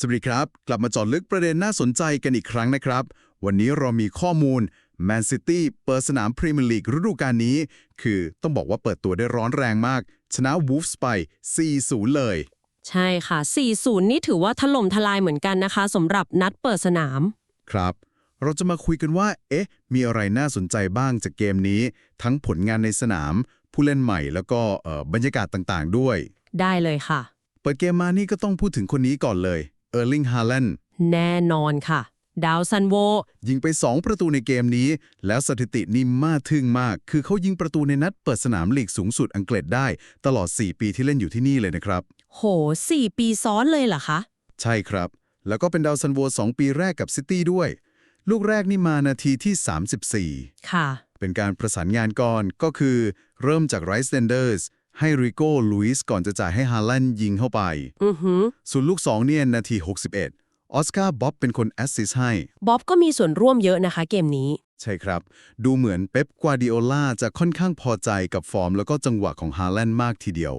สวัสดีครับ กลับมาเจอดลึกประเด็นน่าสนใจกันอีกครั้งนะครับ วันนี้เรามีข้อมูลแมนซิตี้เปิดสนามพรีเมียร์ลีกฤดูกาลนี้ คือต้องบอกว่าเปิดตัวได้ร้อนแรงมาก ชนะวูฟส์ไป 4-0 เลย ใช่ค่ะ 40 นี่ถือว่าถล่มทลายเหมือนกันนะคะสำหรับนัดเปิดสนาม ครับ เราจะมาคุยกันว่า เอ๊ะ มีอะไรน่าสนใจบ้างจากเกมนี้ ทั้งผลงานในสนาม ผู้เล่นใหม่แล้วก็เอ่อบรรยากาศต่างๆ ด้วย ได้เลยค่ะ เปิดเกมมานี่ก็ต้องพูดถึงคนนี้ก่อนเลยเออร์ลิงฮาแลนด์แน่นอนค่ะ ดาวซันโว ยิงไป 2 ประตูในเกมนี้ แล้วสถิตินี่มาทึ่งมาก คือเขายิงประตูในนัดเปิดสนามลีกสูงสุดอังกฤษได้ ตลอด 4 ปีที่เล่นอยู่ที่นี่เลยนะครับ โห 4 ปีซ้อนเลยเหรอคะ ใช่ครับ แล้วก็เป็นดาวซันโว 2 ปีแรกกับซิตี้ด้วย ลูกแรกนี่มานาทีที่ 34 ค่ะ เป็นการประสานงานก่อนก็คือ เริ่มจากไรส์เ e นเดอร์ส ให้ริโก้ลุยส์ก่อนจะจ่ายให้ฮาแลนด์ยิงเข้าไป อือหือ ส่วนลูก2เนี่ยนาที 61 ออสการ์บ๊อบเป็นคนแอสซิสต์ให้ บ๊อบก็มีส่วนร่วมเยอะนะคะเกมนี้ ใช่ครับ ดูเหมือนเป๊ปกวาดิโอลาจะค่อนข้างพอใจกับฟอร์ม แล้วก็จังหวะของฮาแลนด์มากทีเดียว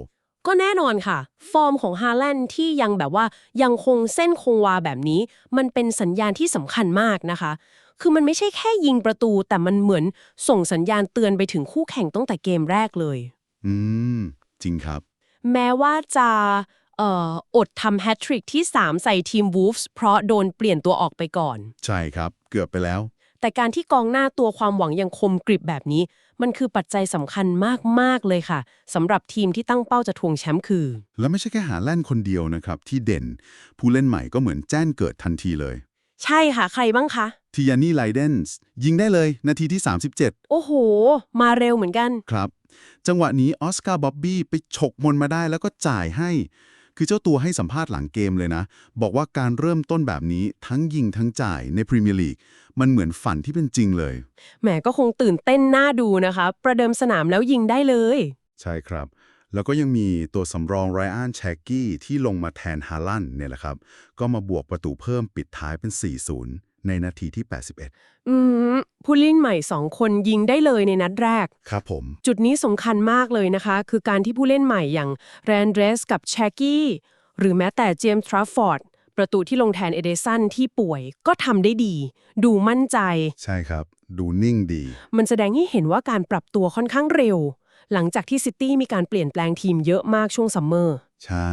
ก็แน่นอนค่ะ ฟอร์มของฮาแลนด์ที่ยังแบบว่ายังคงเส้นคงวาแบบนี้ มันเป็นสัญญาณที่สำคัญมากนะคะ คือมันไม่ใช่แค่ยิงประตู แต่มันเหมือนส่งสัญญาณเตือนไปถึงคู่แข่งตั้งแต่เกมแรกเลย อืม จริงครับ แม้ว่าจะเอ่ออดทำแฮตทริกที่ 3 ใส่ทีมวูฟส์เพราะโดนเปลี่ยนตัวออกไปก่อน ใช่ครับ เกือบไปแล้ว แต่การที่กองหน้าตัวความหวังยังคมกริบแบบนี้ มันคือปัจจัยสำคัญมาก ๆ เลยค่ะสำหรับทีมที่ตั้งเป้าจะทวงแชมป์คือ แล้วไม่ใช่แค่หาแล่นคนเดียวนะครับ ที่เด่น ผู้เล่นใหม่ก็เหมือนแจ้งเกิดทันทีเลย ใช่ค่ะ ใครบ้างคะ ทียานี่ไลเดนส์ยิงได้เลยนาทีที่ 37 โอ้โห มาเร็วเหมือนกัน ครับ จังหวะนี้ออสการ์บ๊อบบี้ไปฉกมนมาได้แล้วก็จ่ายให้ คือเจ้าตัวให้สัมภาษณ์หลังเกมเลยนะ บอกว่าการเริ่มต้นแบบนี้ทั้งยิงทั้งจ่ายในพรีเมียร์ลีกมันเหมือนฝันที่เป็นจริงเลย แหมก็คงตื่นเต้นน่าดูนะคะ ประเดิมสนามแล้วยิงได้เลย ใช่ครับ แล้วก็ยังมีตัวสำรองไรอันแชกกี้ที่ลงมาแทนฮาลันเนี่ยแหละครับ ก็มาบวกประตูเพิ่มปิดท้ายเป็น 4-0 ในนาทีที่ 81 อืมผู้เล่นใหม่สองคนยิงได้เลยในนัดแรก ครับผม จุดนี้สำคัญมากเลยนะคะ คือการที่ผู้เล่นใหม่อย่างแรนเดรสกับแชกกี้ หรือแม้แต่เจมส์ทรัฟฟอร์ด ประตูที่ลงแทนเอเดสันที่ป่วยก็ทำได้ดี ดูมั่นใจ ใช่ครับ ดูนิ่งดี มันแสดงให้เห็นว่าการปรับตัวค่อนข้างเร็ว หลังจากที่ซิตี้มีการเปลี่ยนแปลงทีมเยอะมากช่วงซัมเมอร์ ใช่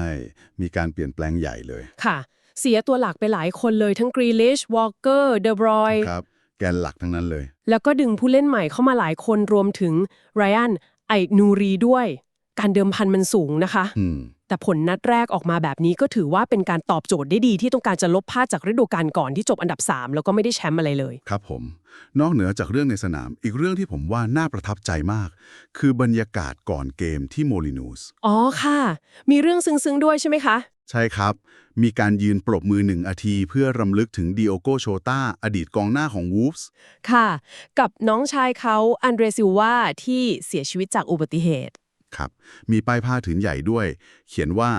มีการเปลี่ยนแปลงใหญ่เลย ค่ะ เสียตัวหลักไปหลายคนเลยทั้งกรีลิชวอลเกอร์เดบรอยครับ แกนหลักทั้งนั้นเลย แล้วก็ดึงผู้เล่นใหม่เข้ามาหลายคนรวมถึงไรอันไอนูรีด้วย การเดิมพันมันสูงนะคะ อืม แต่ผลนัดแรกออกมาแบบนี้ก็ถือว่าเป็นการตอบโจทย์ได้ดีที่ต้องการจะลบพลาดจากฤดูกาลก่อนที่จบอันดับ 3 แล้วก็ไม่ได้แชมป์อะไรเลย ครับผม นอกเหนือจากเรื่องในสนาม อีกเรื่องที่ผมว่าน่าประทับใจมาก คือบรรยากาศก่อนเกมที่โมลินูส อ๋อค่ะ มีเรื่องซึ้งๆด้วยใช่ไหมคะ ใช่ครับ มีการยืนปรบมือหนึ่งอาที เพื่อรำลึกถึงดิโอโกโชตาอดีตกองหน้าของวูฟส์ค่ะ กับน้องชายเขาอันเดรซิลวาที่เสียชีวิตจากอุบัติเหตุ ครับ มีป้ายผ้าถืนใหญ่ด้วย เขียนว่า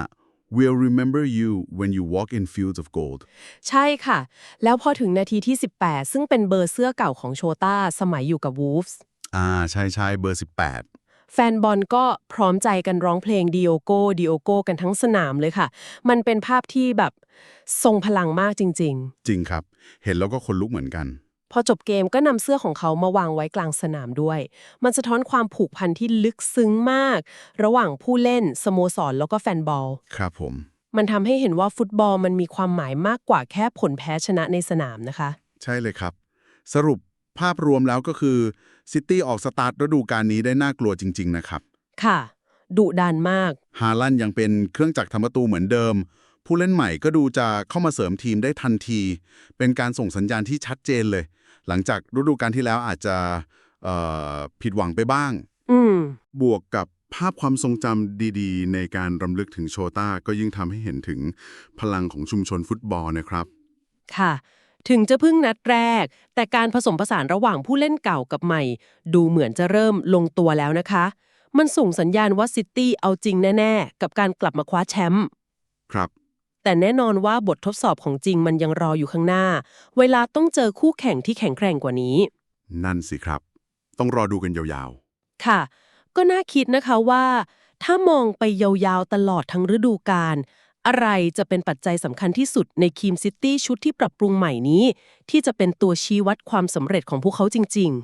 We'll remember you when you walk in fields of gold ใช่ค่ะ แล้วพอถึงนาทีที่ 18 ซึ่งเป็นเบอร์เสื้อเก่าของโชต้าสมัยอยู่กับวูฟส์อ่า ใช่ใช่เบอร์ แฟนบอลก็พร้อมใจกันร้องเพลงดิโอโกดิโอโกกันทั้งสนามเลยค่ะ มันเป็นภาพที่แบบทรงพลังมากจริง18จริงครับ เห็นแล้วก็คนลุกเหมือนกัน ๆ พอจบเกมก็นำเสื้อของเขามาวางไว้กลางสนามด้วย มันสะท้อนความผูกพันที่ลึกซึ้งมาก ระหว่างผู้เล่น สโมสรแล้วก็แฟนบอล ครับผม มันทำให้เห็นว่าฟุตบอลมันมีความหมายมากกว่าแค่ผลแพ้ชนะในสนามนะคะ ใช่เลยครับ สรุปภาพรวมแล้วก็คือ ซิตี้ออกสตาร์ทฤดูกาลนี้ได้น่ากลัวจริง ๆ นะครับ ค่ะ ดุดันมาก ฮาลันด์ยังเป็นเครื่องจักรทำประตูเหมือนเดิม ผู้เล่นใหม่ก็ดูจะเข้ามาเสริมทีมได้ทันที เป็นการส่งสัญญาณที่ชัดเจนเลย หลังจากฤดูกาลที่แล้วอาจจะเอ่อผิดหวังไปบ้าง อืม บวกกับภาพความทรงจำดีๆ ในการรำลึกถึงโชต้าก็ยิ่งทำให้เห็นถึงพลังของชุมชนฟุตบอลนะครับ ค่ะ ถึงจะเพิ่งนัดแรก แต่การผสมผสานระหว่างผู้เล่นเก่ากับใหม่ ดูเหมือนจะเริ่มลงตัวแล้วนะคะ มันส่งสัญญาณว่าซิตี้เอาจริงแน่ ๆ กับการกลับมาคว้าแชมป์ครับ แต่แน่นอนว่าบททดสอบของจริงมันยังรออยู่ข้างหน้า เวลาต้องเจอคู่แข่งที่แข็งแกร่งกว่านี้ นั่นสิครับ ต้องรอดูกันยาวค่ะ ก็น่าคิดนะคะว่า ถ้ามองไปยาวๆตลอดทั้งฤดูกาล อะไรจะเป็นปัจจัยสำคัญที่สุดในคีมซิตี้ชุดที่ปรับปรุงใหม่นี้ ที่จะเป็นตัวชี้วัดความสำเร็จของพวกเขาจริง ๆ